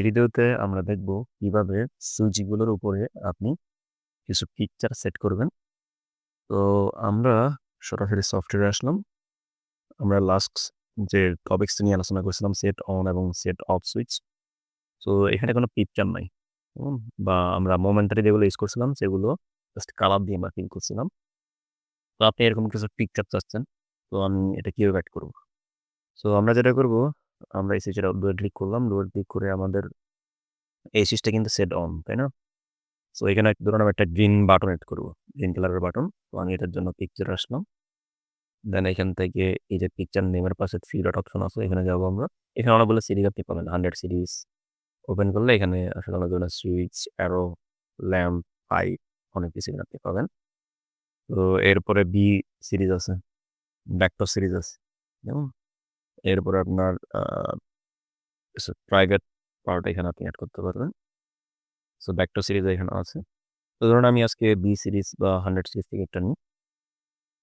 ভিডিওতে আমরা দেখব কীভাবে সুইচগুলোর উপরে আপনি কিছু পিকচার সেট করবেন। তো আমরা সরাসরি সফটওয়্যারে আসলাম। আমরা লাস্ট যে টপিকস নিয়ে আলোচনা করছিলাম সেট অন এবং সেট অফ সুইচ। তো এখানে কোনো পিকচার নাই। বা আমরা মোমেন্টারি যেগুলো ইউজ করছিলাম সেগুলো জাস্ট কালার দিয়ে আমরা ফিল করছিলাম। তো আপনি এরকম কিছু পিকচার চাচ্ছেন। তো আমি এটা কীভাবে অ্যাড করব? সো আমরা যেটা করব, আমরা এই সুইচের ডুয়াল ক্লিক করলাম। ডুয়াল ক্লিক করে আমাদের এই সুইচটা কিন্তু সেট অন, তাই না? সো এখানে ধরুন আমি একটা গ্রিন বাটন এড করব গ্রিন কালারের বাটন। তো আমি এটার জন্য পিকচার আসলাম। দেন এখান থেকে এই যে পিকচার নেমের পাশে 3 ডট অপশন আছে এখানে যাব আমরা। এখানে অনেকগুলো সিরিজ আপনি পাবেন 100 সিরিজ। ওপেন করলে এখানে আসলে অনেক ধরনের সুইচ, অ্যারো, ল্যাম্প, পাইপ অনেক কিছু আপনি পাবেন। তো এরপরে বি সিরিজ আছে। ভেক্টর সিরিজ আছে। যেমন এরপরে আপনার প্রাইভেট পার্ট এখানে আপনি অ্যাড করতে পারবেন। সো ভেক্টর সিরিজ এখানে আছে। তো ধরুন আমি আজকে বি সিরিজ বা 100 সিরিজ থেকে একটা নিই।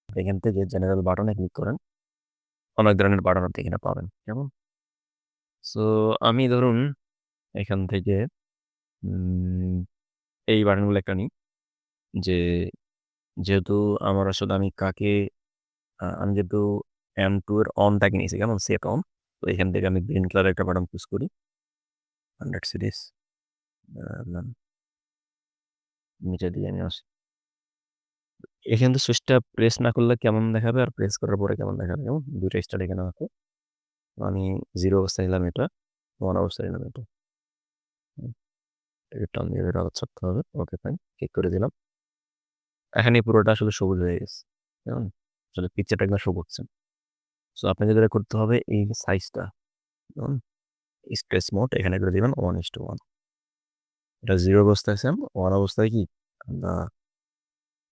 এখান থেকে জেনারেল বাটনে ক্লিক করেন। অনেক ধরনের বাটন আপনি এখানে পাবেন। কেমন? সো আমি ধরুন এখান থেকে এই বাটনগুলো একটা নিই। যে, যেহেতু আমার আসলে আমি কাকে আমি যেহেতু M2 এর অনটাকে নিয়েছি কেমন? Set on. তো এখান থেকে আমি গ্রিন কালারের একটা বাটন চুজ করি। 100 সিরিজ। নিচে দিয়ে নিয়ে আসি। এখান থেকে সুইচটা প্রেস না করলে কেমন দেখাবে আর প্রেস করার পরে কেমন দেখাবে কেমন? ২ টা স্টার এখানে আছে। আমি জিরো অবস্থায় নিলাম এটা, ওয়ান অবস্থায় নিলাম এটা। টান দিয়ে ছাড়তে হবে। Okay fine. ক্লিক করে দিলাম। এখানে পুরোটা আসলে সবুজ হয়ে গেছে। কেমন? আসলে পিকচারটা একদম করছে। সো আপনাকে যেটা করতে হবে এই সাইজটা স্ট্রেচ মোড এখানে করে দিবেন 1:1 এটা জিরো অবস্থায় আছে 1 অবস্থায় কি আমরা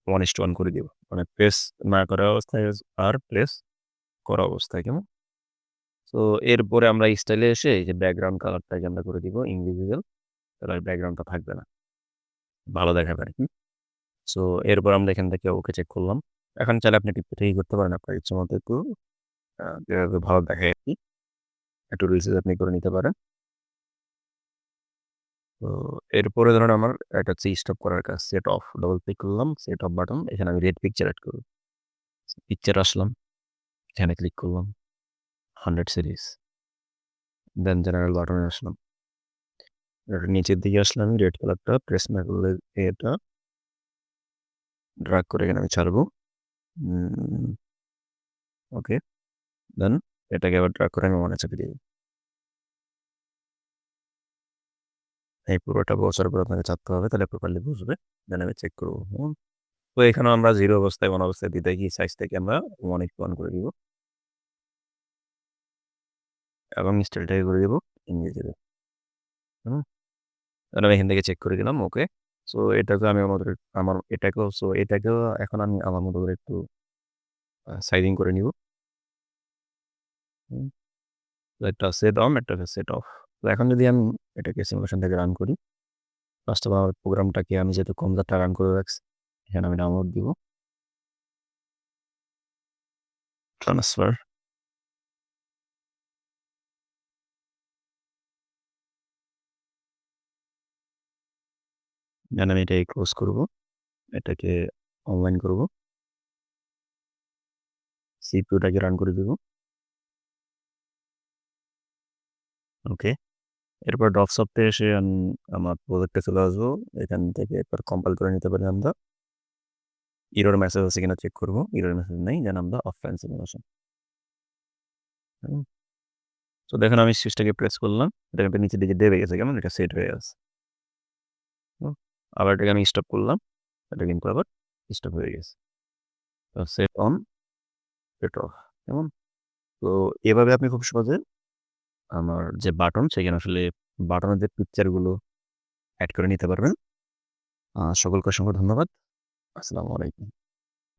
1:1 করে দিব। মানে প্রেস না করা অবস্থায় আর প্রেস করা অবস্থায়, কেমন? সো এরপরে আমরা স্টাইলে এসে এই যে ব্যাকগ্রাউন্ড কালারটাকে আমরা করে দিব ইনভিজিবল। তাহলে ব্যাকগ্রাউন্ডটা থাকবে না। ভালো দেখাবে আরকি। সো এরপর আমরা এখান থেকে ওকে চেক করলাম। এখন চাইলে আপনি থেকেই করতে পারেন, আপনার ইচ্ছামত একটু যেভাবে ভালো দেখায় আরকি। একটু রিসার্চ আপনি করে নিতে পারেন। তো এরপরে ধরুন আমার একটা হচ্ছে স্টপ করার কাজ। Set off. ডবল ক্লিক করলাম। Set off button. এখানে আমি রেড পিকচার অ্যাড করব। পিকচার আসলাম। এখানে ক্লিক করলাম। 100 সিরিজ। দেন জেনারেল বাটনে আসলাম। নিচের দিকে আসলে আমি রেড কালারটা প্রেস না করলে এটা ড্রাগ করে এখানে আমি ছাড়বো। ওকে। দেন এটাকে আবার ড্রাগ করে আমি 1 এ চেপে দিব। এই পুরোটা বসার পর আপনাকে চাপতে হবে, তাহলে প্রপারলি বসবে। দেন আমি চেক করব। তো এখানেও আমরা জিরো অবস্থায় 1 অবস্থায় দিতে কি সাইজটাকে আমরা 1:1 করে দিব। এবং স্টাইলটাকে করে দিব। হুম? দেন আমি এখান থেকে চেক করে দিলাম ওকে। সো এটাকে আমি আমার আমার এটাকেও সো এটাকেও এখন আমি আমার মতো করে একটু সাইজিং করে নিব। একটা সেট অন, একটা সেট অফ। তো এখন যদি আমি এটাকে সিমুলেশন থেকে রান করি। ফার্স্ট অফ আমার প্রোগ্রামটাকে আমি যেহেতু কম্পিউটারটা রান করে রাখছি। এখানে আমি ডাউনলোড দিব। ট্রান্সফার। দেন আমি এটাকে ক্লোজ করব। এটাকে অনলাইন করব। সিপিইউটাকে রান করে দিব। ওকে। এরপর ডকসফটে এসে আমি আমার প্রজেক্টে চলে আসব। এখান থেকে একবার কম্পাইল করে নিতে পারি আমরা। ইরোর মেসেজ আছে কিনা চেক করব ইরোর মেসেজ নেই। যেন আমরা অফলাইন সিমুলেশন। হুম? তো দেখেন আমি সুইচটাকে প্রেস করলাম। এটা কিন্তু নিচের দিকে দেবে গেছে কেমন? এটা সেট হয়ে। হুম? আবার এটাকে আমি স্টপ করলাম। এটা কিন্তু আবার স্টপ হয়ে গেছে। তো সেট অন, সেট অফ। কেমন? তো এভাবে আপনি খুব সহজে আমার যে বাটন সেখানে আসলে বাটনের যে পিকচারগুলো অ্যাড করে নিতে পারবেন। সকলকে অসংখ্য ধন্যবাদ। আসসালামু আলাইকুম।